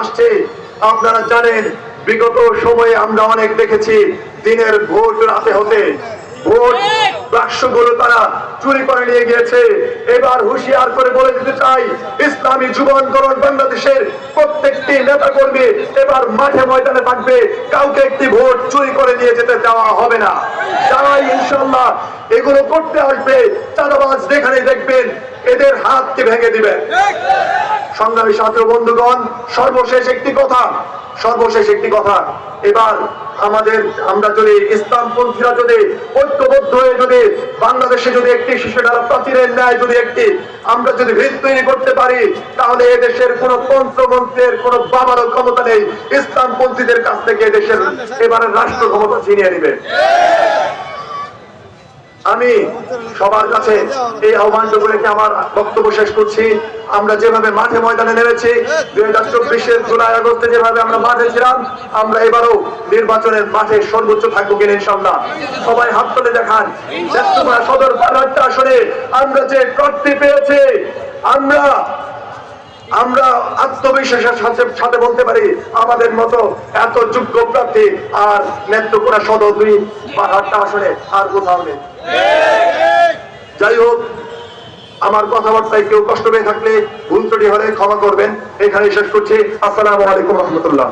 আসছে আপনারা জানেন বিগত সময়ে আমরা অনেক দেখেছি দিনের ভোট রাতে হতে ভোট বাক্সগুলো তারা চুরি করে নিয়ে গিয়েছে। এবার হুঁশিয়ার করে বলে দিতে চাই ইসলামী বাংলাদেশের প্রত্যেকটি নেতা কর্মী এবার মাঠে ময়দানে থাকবে। কাউকে একটি ভোট চুরি করে নিয়ে যেতে দেওয়া হবে না। যারাই ইনশাল্লাহ এগুলো করতে আসবে। চাঁদাবাজ যেখানে দেখবেন এদের হাতকে ভেঙে দিবেন সংগ্রামী ছাত্র বন্ধুগণ সর্বশেষ একটি কথা সর্বশেষ একটি কথা। এবার আমাদের আমরা যদি ইসলামপন্থীরা যদি ঐক্যবদ্ধ হয়ে যদি বাংলাদেশে যদি একটি শিশুরা প্রাচীরের ন্যায় যদি একটি আমরা যদি ভিত তৈরি করতে পারি তাহলে এদেশের কোন তন্ত্রমন্ত্রের কোন বাবারও ক্ষমতা নেই। ইসলামপন্থীদের কাছ থেকে এদেশের এবারে রাষ্ট্র ক্ষমতা ছিনিয়ে নেবে। আমি সবার কাছে এই আহ্বানটুকু রেখে আমার বক্তব্য শেষ করছি। আমরা যেভাবে মাঠে ময়দানে নেমেছি, দুই হাজার চব্বিশের জুলাই আগস্টে যেভাবে আমরা মাঠে ছিলাম, আমরা এবারও নির্বাচনের মাঠে সর্বোচ্চ থাকব কিনা ইনশাল্লাহ সবাই হাত তুলে দেখান। সদর পার্লারটা আসলে আমরা যে প্রার্থী পেয়েছি আমরা আমরা আত্মবিশ্বাসের সাথে সাথে বলতে পারি, আমাদের মতো এত যোগ্য প্রার্থী আর নেত্রকোনা সদর দুই বা আটটা আসনে আর কোথাও নেই। যাই হোক, আমার কথাবার্তায় কেউ কষ্ট পেয়ে থাকলে ভুল ত্রুটি হলে ক্ষমা করবেন। এখানে শেষ করছি। আসসালামু আলাইকুম রহমতুল্লাহ।